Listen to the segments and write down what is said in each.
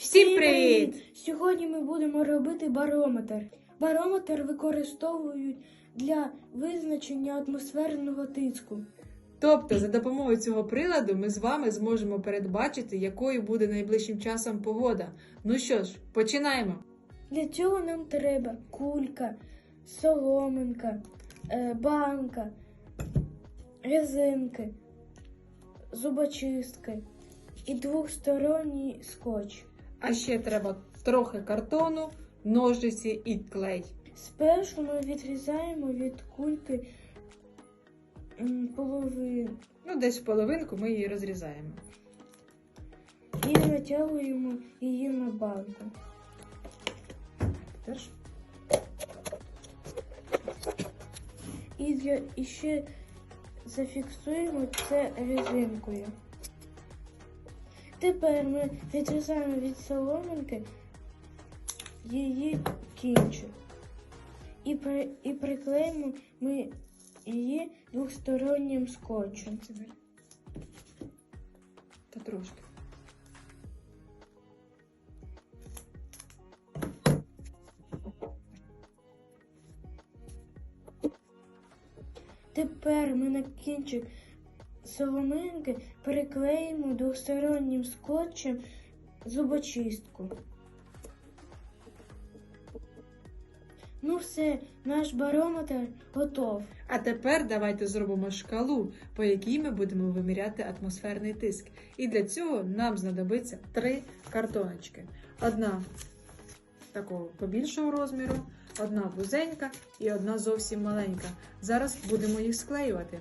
Всім привіт! Сьогодні ми будемо робити барометр. Барометр використовують для визначення атмосферного тиску. Тобто, за допомогою цього приладу ми з вами зможемо передбачити, якою буде найближчим часом погода. Ну що ж, починаємо. Для цього нам треба кулька, соломинка, е, банка, резинки, зубочистки і двохсторонній скотч. А ще треба трохи картону, ножиці і клей. Спершу ми відрізаємо від кульки половину Ну, десь половинку ми її розрізаємо. і натягуємо її на банку. Теж. І, для, і ще зафіксуємо це резинкою. Тепер ми відрізаємо від соломинки її кінчик. І, при, і приклеїмо ми її двостороннім скотчем. Та трошки. Тепер ми на кінчик соломинки приклеїмо двостороннім скотчем зубочистку. Ну все, наш барометр готов. А тепер давайте зробимо шкалу, по якій ми будемо виміряти атмосферний тиск. І для цього нам знадобиться три картоночки. Одна такого побільшого розміру, одна вузенька і одна зовсім маленька. Зараз будемо їх склеювати.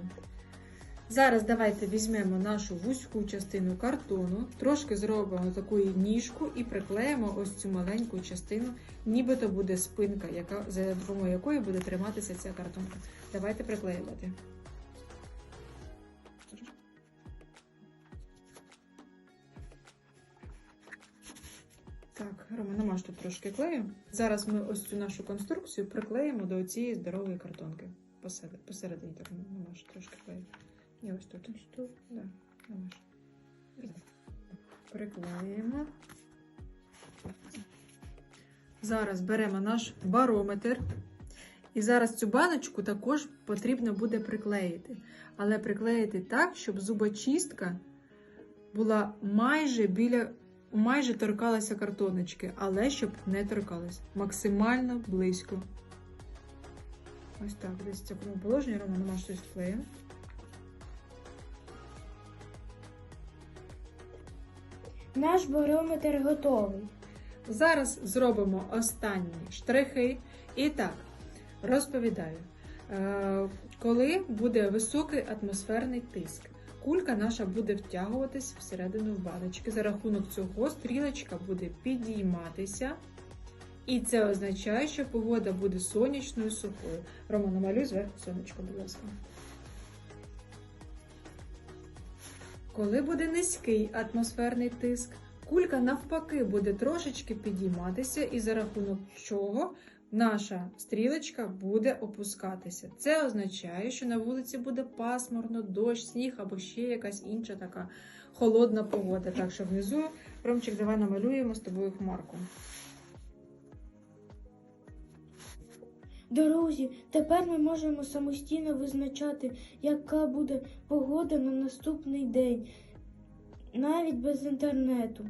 Зараз давайте візьмемо нашу вузьку частину картону, трошки зробимо таку ніжку і приклеїмо ось цю маленьку частину, нібито буде спинка, яка, за допомогою якої буде триматися ця картонка. Давайте приклеювати. Так, Рома, намаж тут трошки клею. Зараз ми ось цю нашу конструкцію приклеїмо до цієї здорової картонки. Посередині, так намаж трошки клею. І ось тут. Ось тут. Да. Приклеїмо. Зараз беремо наш барометр. І зараз цю баночку також потрібно буде приклеїти. Але приклеїти так, щоб зубочистка була майже біля, майже торкалася картоночки, але щоб не торкалась. Максимально близько. Ось так, десь в такому положенні Рома намаж щось клею. Наш барометр готовий. Зараз зробимо останні штрихи. І так, розповідаю, Е, коли буде високий атмосферний тиск, кулька наша буде втягуватись всередину в. За рахунок цього стрілочка буде підійматися. І це означає, що погода буде сонячною сухою. Рома, намалюй зверху сонечко, будь ласка. Коли буде низький атмосферний тиск, кулька навпаки буде трошечки підійматися, і за рахунок чого наша стрілочка буде опускатися. Це означає, що на вулиці буде пасмурно, дощ, сніг або ще якась інша така холодна погода. Так що внизу, Ромчик, давай намалюємо з тобою хмарку. Друзі, тепер ми можемо самостійно визначати, яка буде погода на наступний день, навіть без інтернету.